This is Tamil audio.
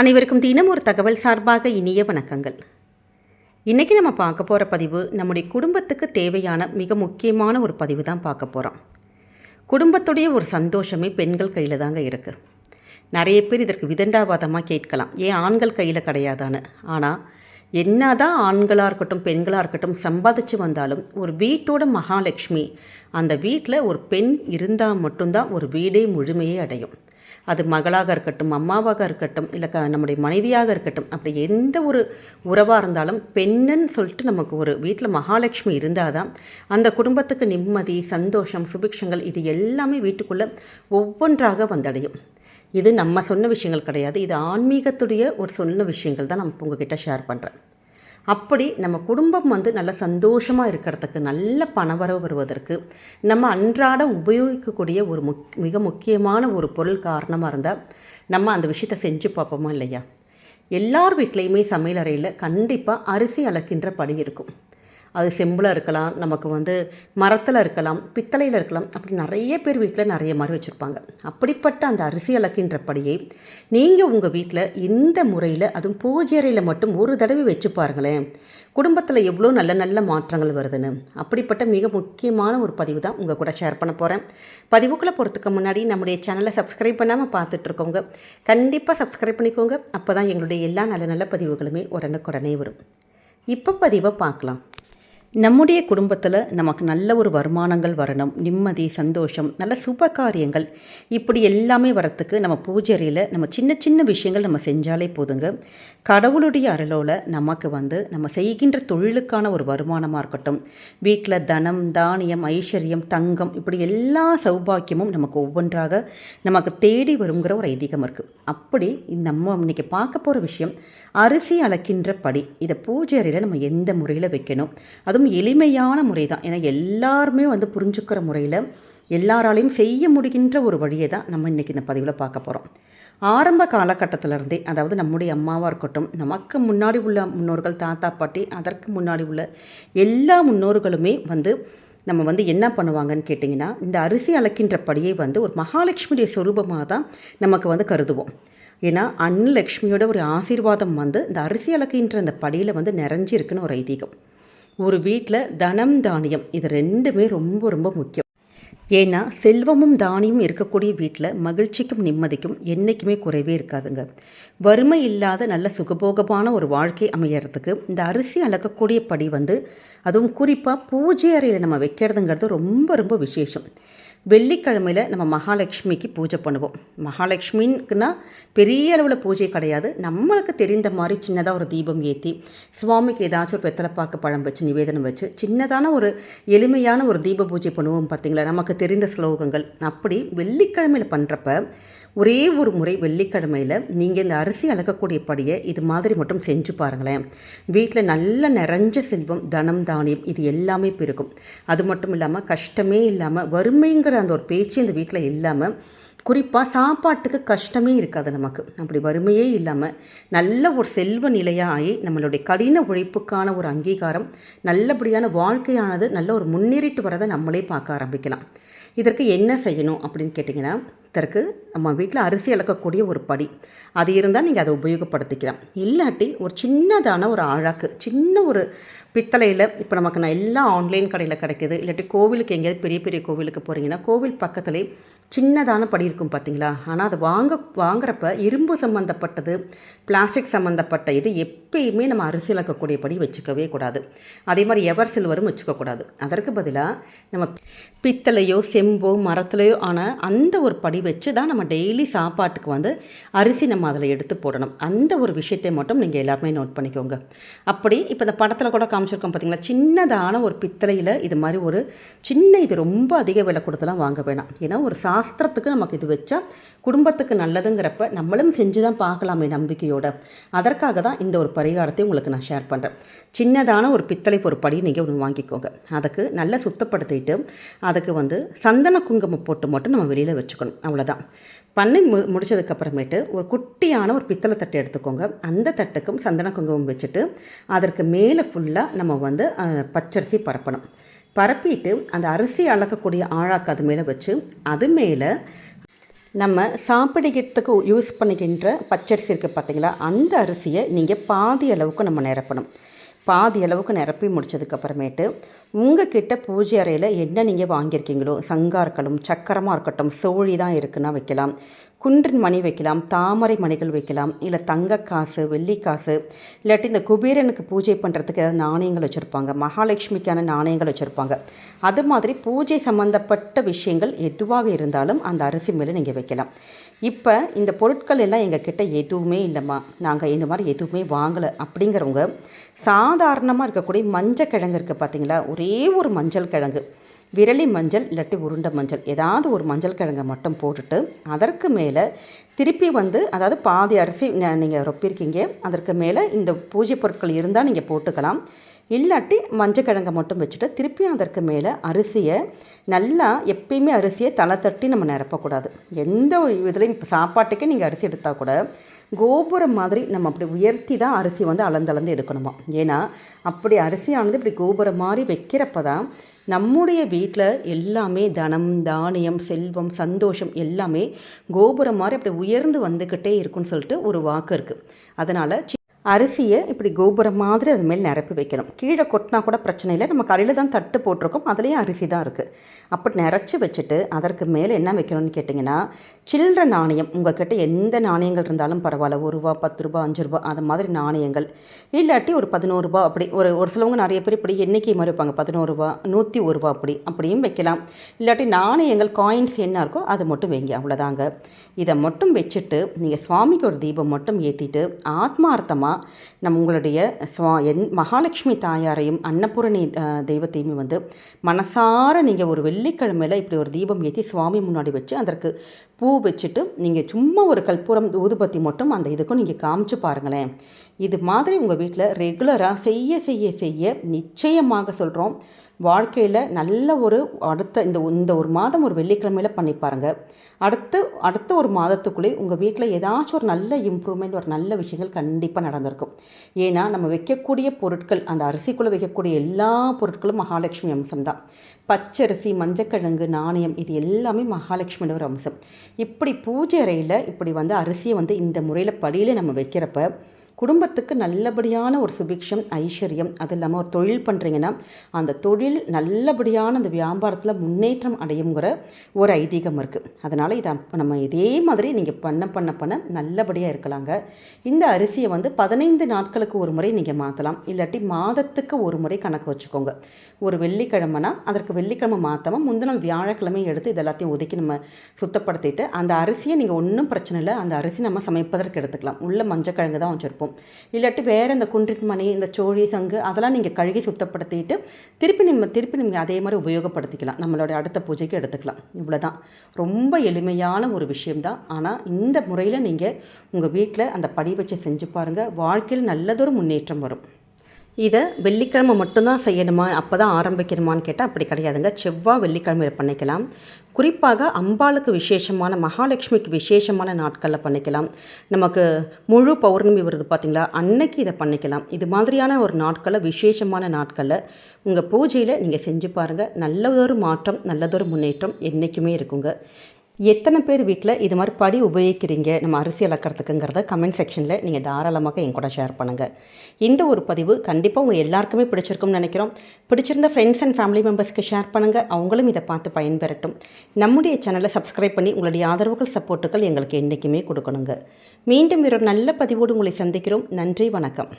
அனைவருக்கும் தினம் ஒரு தகவல் சார்பாக இனிய வணக்கங்கள். இன்றைக்கி நம்ம பார்க்க போகிற பதிவு நம்முடைய குடும்பத்துக்கு தேவையான மிக முக்கியமான ஒரு பதிவு தான் பார்க்க போகிறோம் குடும்பத்துடைய ஒரு சந்தோஷமே பெண்கள் கையில் தாங்க இருக்குது நிறைய பேர் இதற்கு விதண்டாவாதமாக கேட்கலாம். ஏன் ஆண்கள் கையில் கிடையாதான்னு. ஆனால் என்ன தான் ஆண்களாக இருக்கட்டும் பெண்களாக இருக்கட்டும் சம்பாதிச்சு வந்தாலும் ஒரு வீட்டோட மகாலட்சுமி அந்த வீட்டில் ஒரு பெண் இருந்தால் மட்டும்தான் ஒரு வீடே முழுமையே அடையும். அது மகளாக இருக்கட்டும் அம்மாவாக இருக்கட்டும் இல்லை க நம்முடைய மனைவியாக இருக்கட்டும் அப்படி எந்த ஒரு உறவாக இருந்தாலும் பெண்ணுன்னு சொல்லிட்டு நமக்கு ஒரு வீட்டில் மகாலட்சுமி இருந்தால் தான் அந்த குடும்பத்துக்கு நிம்மதி சந்தோஷம் சுபிக்ஷங்கள் இது எல்லாமே வீட்டுக்குள்ளே ஒவ்வொன்றாக வந்தடையும். இது நம்ம சொன்ன விஷயங்கள் கிடையாது. இது ஆன்மீகத்துடைய ஒரு சொன்ன விஷயங்கள் தான் நம்ம உங்ககிட்ட ஷேர் பண்ணுறேன் அப்படி நம்ம குடும்பம் வந்து நல்ல சந்தோஷமாக இருக்கிறதுக்கு நல்ல பணவரவு வருவதற்கு நம்ம அன்றாட உபயோகிக்கக்கூடிய ஒரு முக் மிக முக்கியமான ஒரு பொருள் காரணமாக இருந்தால் நம்ம அந்த விஷயத்தை செஞ்சு பார்ப்போமா இல்லையா? எல்லார் வீட்லேயுமே சமையலறையில் கண்டிப்பாக அரிசி அளக்கின்ற படி இருக்கும். அது செம்பில் இருக்கலாம் நமக்கு வந்து மரத்தில் இருக்கலாம் பித்தளையில் இருக்கலாம் அப்படி நிறைய பேர் வீட்டில் நிறைய மாதிரி வச்சுருப்பாங்க. அப்படிப்பட்ட அந்த அரிசி அளக்கின்ற படியை நீங்கள் உங்கள் வீட்டில் இந்த முறையில் அதுவும் பூஜை அறையில் மட்டும் ஒரு தடவை வச்சு பாருங்களேன் குடும்பத்தில் எவ்வளோ நல்ல நல்ல மாற்றங்கள் வருதுன்னு. அப்படிப்பட்ட மிக முக்கியமான ஒரு பதிவு தான் உங்கள் கூட ஷேர் பண்ண போகிறேன் பதிவுக்குள்ளே போகிறதுக்கு முன்னாடி நம்முடைய சேனலை சப்ஸ்கிரைப் பண்ணாமல் பார்த்துட்ருக்கோங்க. கண்டிப்பாக சப்ஸ்கிரைப் பண்ணிக்கோங்க. அப்போ தான் எங்களுடைய எல்லா நல்ல நல்ல பதிவுகளுமே உடனுக்குடனே வரும். இப்போ பதிவை பார்க்கலாம். நம்முடைய குடும்பத்தில் நமக்கு நல்ல ஒரு வருமானங்கள் வரணும் நிம்மதி சந்தோஷம் நல்ல சுப காரியங்கள். இப்படி எல்லாமே வரத்துக்கு நம்ம பூஜை அறையில் நம்ம சின்ன சின்ன விஷயங்கள் நம்ம செஞ்சாலே போதுங்க. கடவுளுடைய அருளோல நமக்கு வந்து நம்ம செய்கின்ற தொழிலுக்கான ஒரு வருமானமாக இருக்கட்டும். வீட்டில் தனம் தானியம் ஐஸ்வர்யம் தங்கம் இப்படி எல்லா சௌபாக்கியமும் நமக்கு ஒவ்வொன்றாக நமக்கு தேடி வருங்கிற ஒரு ஐதீகம் இருக்குது அப்படி நம்ம இன்றைக்கி பார்க்க போகிற விஷயம் அரிசி அளக்கின்ற படி இதை பூஜை அறையில் நம்ம எந்த முறையில் வைக்கணும்? அது அதுவும் எளிமையான முறை தான் ஏன்னா எல்லாருமே வந்து புரிஞ்சுக்கிற முறையில் எல்லாராலையும் செய்ய முடிகின்ற ஒரு வழியை தான் நம்ம இன்றைக்கி இந்த பதிவில் பார்க்க போகிறோம் ஆரம்ப காலகட்டத்திலருந்தே அதாவது நம்முடைய அம்மாவாக இருக்கட்டும் நமக்கு முன்னாடி உள்ள முன்னோர்கள் தாத்தா பாட்டி அதற்கு முன்னாடி உள்ள எல்லா முன்னோர்களுமே வந்து நம்ம வந்து என்ன பண்ணுவாங்கன்னு கேட்டிங்கன்னா இந்த அரிசி அழைக்கின்ற படியை வந்து ஒரு மகாலட்சுமியுடைய சொரூபமாக தான் நமக்கு வந்து கருதுவோம். ஏன்னா அன்னலக்ஷ்மியோட ஒரு ஆசீர்வாதம் வந்து இந்த அரிசி அளக்கின்ற அந்த படியில் வந்து நிறைஞ்சிருக்குன்னு ஒரு ஐதீகம். ஒரு வீட்டில் தனம் தானியம். இது ரெண்டுமே ரொம்ப ரொம்ப முக்கியம். ஏன்னா செல்வமும் தானியமும் இருக்கக்கூடிய வீட்டில் மகிழ்ச்சிக்கும் நிம்மதிக்கும் என்றைக்குமே குறைவே இருக்காதுங்க. வறுமை இல்லாத நல்ல சுகபோகமான ஒரு வாழ்க்கை அமையறதுக்கு இந்த அரிசி அளக்கக்கூடிய படி வந்து அதுவும் குறிப்பாக பூஜை அறையில் நம்ம வைக்கிறதுங்கிறது ரொம்ப ரொம்ப விசேஷம். வெள்ளிக்கிழமையில் நம்ம மகாலட்சுமிக்கு பூஜை பண்ணுவோம். மகாலட்சுமின்னா பெரிய அளவில் பூஜை கிடையாது. நம்மளுக்கு தெரிந்த மாதிரி சின்னதாக ஒரு தீபம் ஏற்றி சுவாமிக்கு ஏதாச்சும் ஒரு வெத்தலைப்பாக்கு பழம் வச்சு நிவேதனம் வச்சு சின்னதான ஒரு எளிமையான ஒரு தீப பூஜை பண்ணுவோம் பார்த்தீங்களா நமக்கு தெரிந்த ஸ்லோகங்கள். அப்படி வெள்ளிக்கிழமையில் பண்ணுறப்ப ஒரே ஒரு முறை வெள்ளிக்கிழமையில் நீங்கள் இந்த அரிசி அளக்கக்கூடிய படியை இது மாதிரி மட்டும் செஞ்சு பாருங்களேன். வீட்டில் நல்ல நிறைஞ்ச செல்வம் தனம் தானியம் இது எல்லாமே பெருகும் அது மட்டும் இல்லாமல் கஷ்டமே இல்லாமல் வறுமைங்கிற அந்த ஒரு பேச்சு இந்த வீட்டில் இல்லாமல் குறிப்பாக சாப்பாட்டுக்கு கஷ்டமே இருக்காது நமக்கு. அப்படி வறுமையே இல்லாமல் நல்ல ஒரு செல்வ நிலையாக ஆகி நம்மளுடைய கடின உழைப்புக்கான ஒரு அங்கீகாரம் நல்லபடியான வாழ்க்கையானது நல்ல ஒரு முன்னேறிட்டு வரதை நம்மளே பார்க்க ஆரம்பிக்கலாம். இதற்கு என்ன செய்யணும் அப்படின்னு கேட்டிங்கன்னா இதற்கு நம்ம வீட்டில் அரிசி அளக்கக்கூடிய ஒரு படி. அது இருந்தால் நீங்கள் அதை உபயோகப்படுத்திக்கலாம். இல்லாட்டி ஒரு சின்னதான ஒரு ஆழாக்கு சின்ன ஒரு பித்தளையில் இப்போ நமக்கு நான் எல்லாம் ஆன்லைன் கடையில் கிடைக்கிது. இல்லாட்டி கோவிலுக்கு எங்கேயாவது பெரிய பெரிய கோவிலுக்கு போகிறீங்கன்னா கோவில் பக்கத்துலேயே சின்னதான படி இருக்கும் பார்த்தீங்களா ஆனால் அது வாங்க வாங்குறப்ப இரும்பு சம்மந்தப்பட்டது பிளாஸ்டிக் சம்மந்தப்பட்ட இது எப்பயுமே நம்ம அரிசியில் இருக்கக்கூடிய படி வச்சுக்கவே கூடாது. அதே மாதிரி எவர் சில்வரும் வச்சுக்கக்கூடாது அதற்கு பதிலாக நம்ம பித்தளையோ செம்போ மரத்துலையோ ஆன அந்த ஒரு படி வச்சு தான் நம்ம டெய்லி சாப்பாட்டுக்கு வந்து அரிசி நம்ம அதில் எடுத்து போடணும். அந்த ஒரு விஷயத்தை மட்டும் நீங்கள் எல்லாருமே நோட் பண்ணிக்கோங்க. அப்படி இப்போ இந்த படத்தில் கூட காமிச்சிருக்கோம் பார்த்தீங்களா சின்னதான ஒரு பித்தளையில் இது மாதிரி ஒரு சின்ன இது ரொம்ப அதிக விலை கொடுத்துலாம் வாங்க வேணாம். ஏன்னா ஒரு சாஸ்திரத்துக்கு நமக்கு இது வச்சா குடும்பத்துக்கு நல்லதுங்கிறப்ப நம்மளும் செஞ்சு தான் பார்க்கலாமே நம்பிக்கையோட. அதற்காக தான் இந்த ஒரு பரிகாரத்தை உங்களுக்கு நான் ஷேர் பண்ணுறேன் சின்னதான ஒரு பித்தளை ஒரு படி நீங்கள் ஒன்று வாங்கிக்கோங்க. அதுக்கு நல்லா சுத்தப்படுத்திட்டு அதுக்கு வந்து சந்தன குங்குமம் போட்டு மட்டும் நம்ம வெளியில் வச்சுக்கணும். அவ்வளோதான் பண்ணி மு முடிச்சதுக்கப்புறமேட்டு ஒரு குட்டியான ஒரு பித்தளை தட்டு எடுத்துக்கோங்க. அந்த தட்டுக்கும் சந்தன குங்குமம் வச்சுட்டு அதற்கு மேலே ஃபுல்லாக நம்ம வந்து பச்சரிசி பரப்பணும். பரப்பிட்டு அந்த அரிசி அளக்கக்கூடிய ஆழாக்கு அது மேலே வச்சு அது மேலே நம்ம சாப்பிடுகிறதுக்கு யூஸ் பண்ணுகின்ற பச்சரிசி இருக்குது பார்த்தீங்களா? அந்த அரிசியை நீங்கள் பாதி அளவுக்கு நம்ம நிரப்பணும். பாதி அளவுக்கு நிரப்பி முடித்ததுக்கப்புறமேட்டு உங்கள் கிட்ட பூஜை அறையில் என்ன நீங்கள் வாங்கியிருக்கீங்களோ சங்கா இருக்கட்டும் சக்கரமாக இருக்கட்டும் சோழி தான் இருக்குன்னா வைக்கலாம். குன்றின் மணி வைக்கலாம் தாமரை மணிகள் வைக்கலாம் இல்லை தங்க காசு வெள்ளி காசு இல்லாட்டி இந்த குபேரனுக்கு பூஜை பண்ணுறதுக்கு ஏதாவது நாணயங்கள் வச்சுருப்பாங்க மகாலட்சுமிக்கான நாணயங்கள் வச்சுருப்பாங்க. அது மாதிரி பூஜை சம்மந்தப்பட்ட விஷயங்கள் எதுவாக இருந்தாலும் அந்த அரிசி மேலே நீங்கள் வைக்கலாம். இப்போ இந்த பொருட்கள் எல்லாம் எங்கள் கிட்ட எதுவுமே இல்லைம்மா. நாங்கள் இந்த மாதிரி எதுவுமே வாங்கலை. அப்படிங்கிறவங்க சாதாரணமாக இருக்கக்கூடிய மஞ்சள் கிழங்கு இருக்குது பார்த்தீங்களா ஒரே ஒரு மஞ்சள் கிழங்கு. விரலி மஞ்சள் இல்லாட்டி உருண்டை மஞ்சள். ஏதாவது ஒரு மஞ்சள் கிழங்கை மட்டும் போட்டுட்டு அதற்கு மேலே திருப்பி வந்து அதாவது பாதி அரிசி நீங்கள் ரொப்பியிருக்கீங்க அதற்கு மேலே இந்த பூஜை பொருட்கள் இருந்தால் நீங்கள் போட்டுக்கலாம். இல்லாட்டி மஞ்சள் கிழங்கை மட்டும் வச்சுட்டு திருப்பி அதற்கு மேலே அரிசியை நல்லா எப்பயுமே அரிசியை தலை தட்டி நம்ம நிரப்பக்கூடாது. எந்த இதுலேயும் இப்போ சாப்பாட்டுக்கே நீங்கள் அரிசி எடுத்தால் கூட கோபுரம் மாதிரி நம்ம அப்படி உயர்த்தி தான் அரிசி வந்து அளந்தளந்து எடுக்கணுமா? ஏன்னா அப்படி அரிசியானது இப்படி கோபுரம் மாதிரி வைக்கிறப்ப தான் நம்முடைய வீட்டில் எல்லாமே தனம் தானியம் செல்வம் சந்தோஷம் எல்லாமே கோபுரம் மாதிரி அப்படி உயர்ந்து வந்துக்கிட்டே இருக்குன்னு சொல்லிட்டு ஒரு வாக்கு இருக்குது. அதனால் அரிசியை இப்படி கோபுரம் மாதிரி அது மேல் நிரப்பி வைக்கணும். கீழே கொட்டினா கூட பிரச்சனை இல்லை. நம்ம கடையில் தான் தட்டு போட்டிருக்கோம். அதுலேயும் அரிசி தான் இருக்குது அப்படி நிறச்சி வச்சுட்டு அதற்கு மேலே என்ன வைக்கணும்னு கேட்டிங்கன்னா சில்லற நாணயம். உங்கள்கிட்ட எந்த நாணயங்கள் இருந்தாலும் பரவாயில்ல. ஒரு ரூபா பத்து ரூபா அஞ்சு ரூபா அது மாதிரி நாணயங்கள். இல்லாட்டி ஒரு பதினோரு ரூபா அப்படி ஒரு ஒரு சிலவங்க நிறைய பேர் இப்படி எண்ணிக்கை மாதிரி வைப்பாங்க. பதினோரு ரூபா நூற்றி ஒரு ரூபா அப்படி அப்படியும் வைக்கலாம். இல்லாட்டி நாணயங்கள் காயின்ஸ் என்ன இருக்கோ அதை மட்டும் வைங்க. அவ்வளோதாங்க இதை மட்டும் வச்சுட்டு நீங்கள் சுவாமிக்கு ஒரு தீபம் மட்டும் ஏற்றிட்டு ஆத்மார்த்தமாக நம் உங்களுடைய சுவா என் மகாலட்சுமி தாயாரையும் அன்னபூரணி தெய்வத்தையுமே வந்து மனசார நீங்கள் ஒரு வெள்ளிக்கிழமையில் இப்படி ஒரு தீபம் ஏற்றி சுவாமி முன்னாடி வச்சு அதற்கு பூ வச்சுட்டு நீங்கள் சும்மா ஒரு கற்பூரம் ஊதுபத்தி மட்டும் அந்த இதுக்கும் நீங்கள் காமிச்சு பாருங்களேன். இது மாதிரி உங்கள் வீட்டில் ரெகுலராக செய்ய செய்ய செய்ய நிச்சயமாக சொல்கிறோம் வாழ்க்கையில் நல்ல ஒரு அடுத்த இந்த இந்த ஒரு மாதம் ஒரு வெள்ளிக்கிழமையில் பண்ணி பாருங்கள் அடுத்து அடுத்த ஒரு மாதத்துக்குள்ளே உங்கள் வீட்டில் ஏதாச்சும் ஒரு நல்ல இம்ப்ரூவ்மெண்ட் ஒரு நல்ல விஷயங்கள் கண்டிப்பாக நடந்திருக்கும். ஏன்னா நம்ம வைக்கக்கூடிய பொருட்கள் அந்த அரிசிக்குள்ளே வைக்கக்கூடிய எல்லா பொருட்களும் மகாலட்சுமி அம்சம் தான். பச்சரிசி மஞ்சக்கிழங்கு நாணயம் இது எல்லாமே மகாலட்சுமியோட ஒரு அம்சம். இப்படி பூஜை அறையில் இப்படி வந்து அரிசியை வந்து இந்த முறையில் படியில் நம்ம வைக்கிறப்ப குடும்பத்துக்கு நல்லபடியான ஒரு சுபிக்ஷம் ஐஸ்வர்யம் அது இல்லாமல் ஒரு தொழில் பண்ணுறீங்கன்னா அந்த தொழில் நல்லபடியான அந்த வியாபாரத்தில் முன்னேற்றம் அடையுங்கிற ஒரு ஐதீகம் இருக்குது அதனால் இதை நம்ம இதே மாதிரி நீங்கள் பண்ண பண்ண பண்ண நல்லபடியாக இருக்கலாங்க. இந்த அரிசியை வந்து பதினைந்து நாட்களுக்கு ஒரு முறை நீங்கள் மாற்றலாம் இல்லாட்டி மாதத்துக்கு ஒரு முறை கணக்கு வச்சுக்கோங்க. ஒரு வெள்ளிக்கிழமைனா அதற்கு வெள்ளிக்கிழமை மாற்றாமல் முந்தினால் வியாழக்கிழமை எடுத்து இது எல்லாத்தையும் ஒதுக்கி நம்ம சுத்தப்படுத்திட்டு அந்த அரிசியை நீங்கள் ஒன்றும் பிரச்சனை இல்லை. அந்த அரிசி நம்ம சமைப்பதற்கு எடுத்துக்கலாம். உள்ள மஞ்சக்கிழங்கு தான் வச்சுருப்போம். இல்லாட்டி வேறு இந்த குன்றின் மணி இந்த சோழி சங்கு அதெல்லாம் நீங்கள் கழுகி சுத்தப்படுத்திட்டு திருப்பி நம்ம திருப்பி நீங்கள் அதே மாதிரி உபயோகப்படுத்திக்கலாம். நம்மளோட அடுத்த பூஜைக்கு எடுத்துக்கலாம். இவ்வளோ தான் ரொம்ப எளிமையான ஒரு விஷயம்தான். ஆனால் இந்த முறையில் நீங்கள் உங்கள் வீட்டில் அந்த படி வச்சு செஞ்சு பாருங்கள் வாழ்க்கையில் நல்லதொரு முன்னேற்றம் வரும். இதை வெள்ளிக்கிழமை மட்டும்தான் செய்யணுமா? அப்போ தான் ஆரம்பிக்கணுமான்னு கேட்டால் அப்படி கிடையாதுங்க. செவ்வாய் வெள்ளிக்கிழமையில் பண்ணிக்கலாம். குறிப்பாக அம்பாளுக்கு விசேஷமான மகாலட்சுமிக்கு விசேஷமான நாட்களில் பண்ணிக்கலாம். நமக்கு முழு பௌர்ணமி வருது பார்த்திங்களா அன்னைக்கு இதை பண்ணிக்கலாம். இது மாதிரியான ஒரு நாட்களில் விசேஷமான நாட்களில் உங்கள் பூஜையில் நீங்கள் செஞ்சு பாருங்கள் நல்லதொரு மாற்றம் நல்லதொரு முன்னேற்றம் என்றைக்குமே இருக்குங்க. எத்தனை பேர் வீட்டில் இது மாதிரி படி உபயோகிக்கிறீங்க? நம்ம அரிசி அளக்கிறதுக்குங்கிறத கமெண்ட் செக்ஷனில் நீங்கள் தாராளமாக என் கூட ஷேர் பண்ணுங்கள் இந்த ஒரு பதிவு கண்டிப்பாக உங்கள் எல்லாருக்குமே பிடிச்சிருக்கும்னு நினைக்கிறோம். பிடிச்சிருந்த ஃப்ரெண்ட்ஸ் அண்ட் ஃபேமிலி மெம்பர்ஸ்க்கு ஷேர் பண்ணுங்கள் அவங்களும் இதை பார்த்து பயன்பெறட்டும். நம்முடைய சேனலை சப்ஸ்கிரைப் பண்ணி உங்களுடைய ஆதரவுகள் சப்போர்ட்டுகள் எங்களுக்கு என்றைக்குமே கொடுக்கணுங்க. மீண்டும் ஒரு நல்ல பதிவோடு உங்களை சந்திக்கிறோம். நன்றி வணக்கம்.